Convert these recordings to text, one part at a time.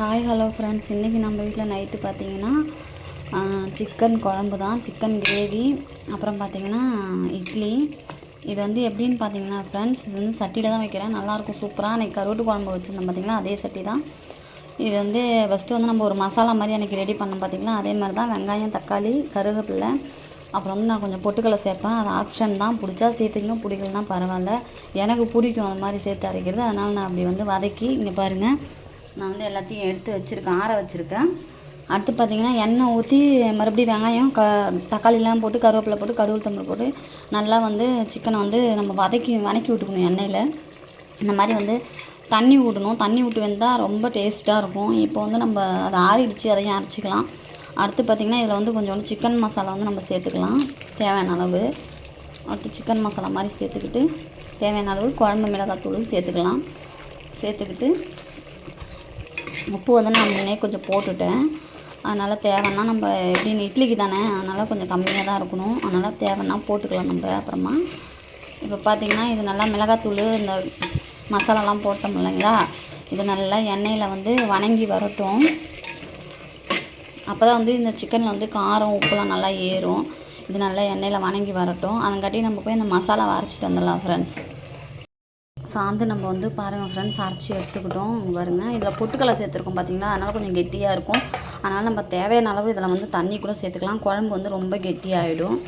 Hi hello friends இன்றைக்கி நம்ம வீட்டில் நைட்டு பார்த்தீங்கன்னா சிக்கன் குழம்பு தான். சிக்கன் கிரேவி அப்புறம் பார்த்தீங்கன்னா இட்லி. இது வந்து எப்படின்னு பார்த்தீங்கன்னா ஃப்ரெண்ட்ஸ் இது வந்து சட்டியில் தான் வைக்கிறேன். நல்லாயிருக்கும் சூப்பராக அன்றைக்கி கருவாட்டு குழம்பு வச்சுருந்தோம் பார்த்தீங்களா அதே சட்டி தான். இது வந்து ஃபஸ்ட்டு வந்து நம்ம ஒரு மசாலா மாதிரி அன்றைக்கி ரெடி பண்ணோம் பார்த்தீங்களா அதே மாதிரி தான் வெங்காயம் தக்காளி கருகப்பில்லை. அப்புறம் வந்து நான் கொஞ்சம் பொட்டுக்கலை சேர்ப்பேன். அது ஆப்ஷன் தான். பிடிச்சா சேர்த்துக்கணும் பிடிக்கலனா பரவாயில்ல. எனக்கு பிடிக்கும் அது மாதிரி சேர்த்து அரைக்கிறது. அதனால் நான் அப்படி வந்து வதக்கி இங்கே பாருங்கள் நான் வந்து எல்லாத்தையும் எடுத்து வச்சுருக்கேன் ஆற வச்சுருக்கேன். அடுத்து பார்த்திங்கன்னா எண்ணெய் ஊற்றி மறுபடியும் வெங்காயம் க தக்காளிலாம் போட்டு கருவேப்பிலை போட்டு கடுகு தம்பு போட்டு நல்லா வந்து சிக்கனை வந்து நம்ம வதக்கி வதக்கி விட்டுக்கணும் எண்ணெயில். இந்த மாதிரி வந்து தண்ணி விடணும் தண்ணி விட்டு வந்தால் ரொம்ப டேஸ்ட்டாக இருக்கும். இப்போ வந்து நம்ம அதை ஆறிடுச்சு அதையும் அரைச்சிக்கலாம். அடுத்து பார்த்திங்கன்னா இதில் வந்து கொஞ்சோண்டு சிக்கன் மசாலா வந்து நம்ம சேர்த்துக்கலாம். தேவையான அளவு. அடுத்து சிக்கன் மசாலா மாதிரி சேர்த்துக்கிட்டு தேவையான அளவு குழம்பு மிளகாத்தூளும் சேர்த்துக்கலாம். சேர்த்துக்கிட்டு உப்பு வந்து நான் முன்னே கொஞ்சம் போட்டுட்டேன். அதனால் தேவைன்னா நம்ம எப்படின்னு இட்லிக்கு தானே அதனால் கொஞ்சம் கம்மியாக தான் இருக்கணும். அதனால் தேவைன்னா போட்டுக்கலாம் நம்ம அப்புறமா. இப்போ பார்த்திங்கன்னா இது நல்லா மிளகாத்தூள் இந்த மசாலாலாம் போட்டோம் இல்லைங்களா? இது நல்லா எண்ணெயில் வந்து வணங்கி வரட்டும். அப்போ தான் வந்து இந்த சிக்கனில் வந்து காரம் உப்புலாம் நல்லா ஏறும். இது நல்லா எண்ணெயில் வணங்கி வரட்டும். அதங்காட்டி நம்ம போய் இந்த மசாலா அரைச்சிட்டு வந்துடலாம் ஃப்ரெண்ட்ஸ் சாந்து நம்ம வந்து பாருங்கள் ஃப்ரெண்ட்ஸ் அரைச்சி எடுத்துக்கிட்டோம். வருங்க இதில் பொட்டுக்கலை சேர்த்துருக்கோம் பார்த்தீங்களா அதனால் கொஞ்சம் கெட்டியாக இருக்கும். அதனால் நம்ம தேவையான அளவு இதில் வந்து தண்ணி கூட சேர்த்துக்கலாம். குழம்பு வந்து ரொம்ப கெட்டியாகிடும்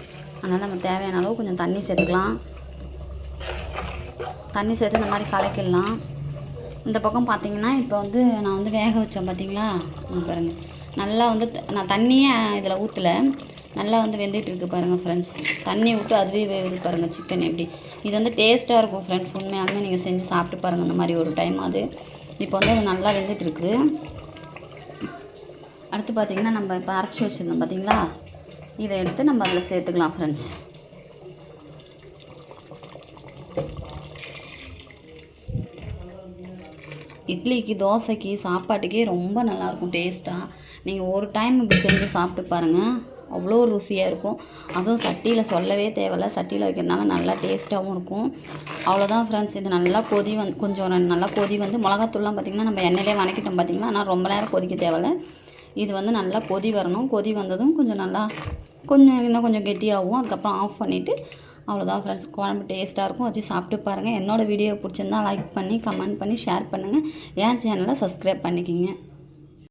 அதனால் நம்ம தேவையான அளவு கொஞ்சம் தண்ணி சேர்த்துக்கலாம். தண்ணி சேர்த்து இந்த மாதிரி கலக்கிடலாம். இந்த பக்கம் பார்த்தீங்கன்னா இப்போ வந்து நான் வந்து வேக வச்சேன் பார்த்தீங்களா பாருங்கள் நல்லா வந்து நான் தண்ணியே இதில் ஊற்றலை நல்லா வந்து வெந்துட்டு இருக்குது பாருங்கள் ஃப்ரெண்ட்ஸ் தண்ணி விட்டு அதுவே வேகுது பாருங்கள் சிக்கன் எப்படி. இது வந்து டேஸ்ட்டாக இருக்கும் ஃப்ரெண்ட்ஸ் உண்மையாலுமே நீங்கள் செஞ்சு சாப்பிட்டு பாருங்கள் இந்த மாதிரி ஒரு டைம் அது. இப்போ வந்து அது நல்லா வெந்துட்டு இருக்குது அடுத்து பார்த்திங்கன்னா நம்ம இப்போ அரைச்சி வச்சுருந்தோம் பார்த்தீங்களா இதை எடுத்து நம்ம அதில் சேர்த்துக்கலாம் ஃப்ரெண்ட்ஸ் இட்லிக்கு தோசைக்கு சாப்பாட்டுக்கே ரொம்ப நல்லாயிருக்கும் டேஸ்ட்டாக நீங்கள் ஒரு டைம் இப்படி செஞ்சு சாப்பிட்டு பாருங்கள் அவ்வளோ ருசியாக இருக்கும். அதுவும் சட்டியில் சொல்லவே தேவையில்ல. சட்டியில் வைக்கிறதுனால நல்லா டேஸ்ட்டாகவும் இருக்கும். அவ்வளோதான் ஃப்ரெண்ட்ஸ் இது நல்லா கொதி வந்து கொஞ்சம் நல்லா கொதி வந்து மிளகாத்தூள்லாம் பார்த்திங்கன்னா நம்ம எண்ணெயிலே வணக்கிட்டோம் பார்த்திங்கன்னா ஆனால் ரொம்ப நேரம் கொதிக்க தேவையில்ல. இது வந்து நல்லா கொதி வரணும். கொதி வந்ததும் கொஞ்சம் நல்லா கொஞ்சம் இன்னும் கொஞ்சம் கெட்டியாகவும் அதுக்கப்புறம் ஆஃப் பண்ணிவிட்டு அவ்வளோதான் ஃப்ரெண்ட்ஸ் குழம்பு டேஸ்ட்டாக இருக்கும். வச்சு சாப்பிட்டு பாருங்கள் என்னோடய வீடியோ பிடிச்சிருந்தா லைக் பண்ணி கமெண்ட் பண்ணி ஷேர் பண்ணுங்கள் என் சேனலை சப்ஸ்கிரைப் பண்ணிக்கிங்க.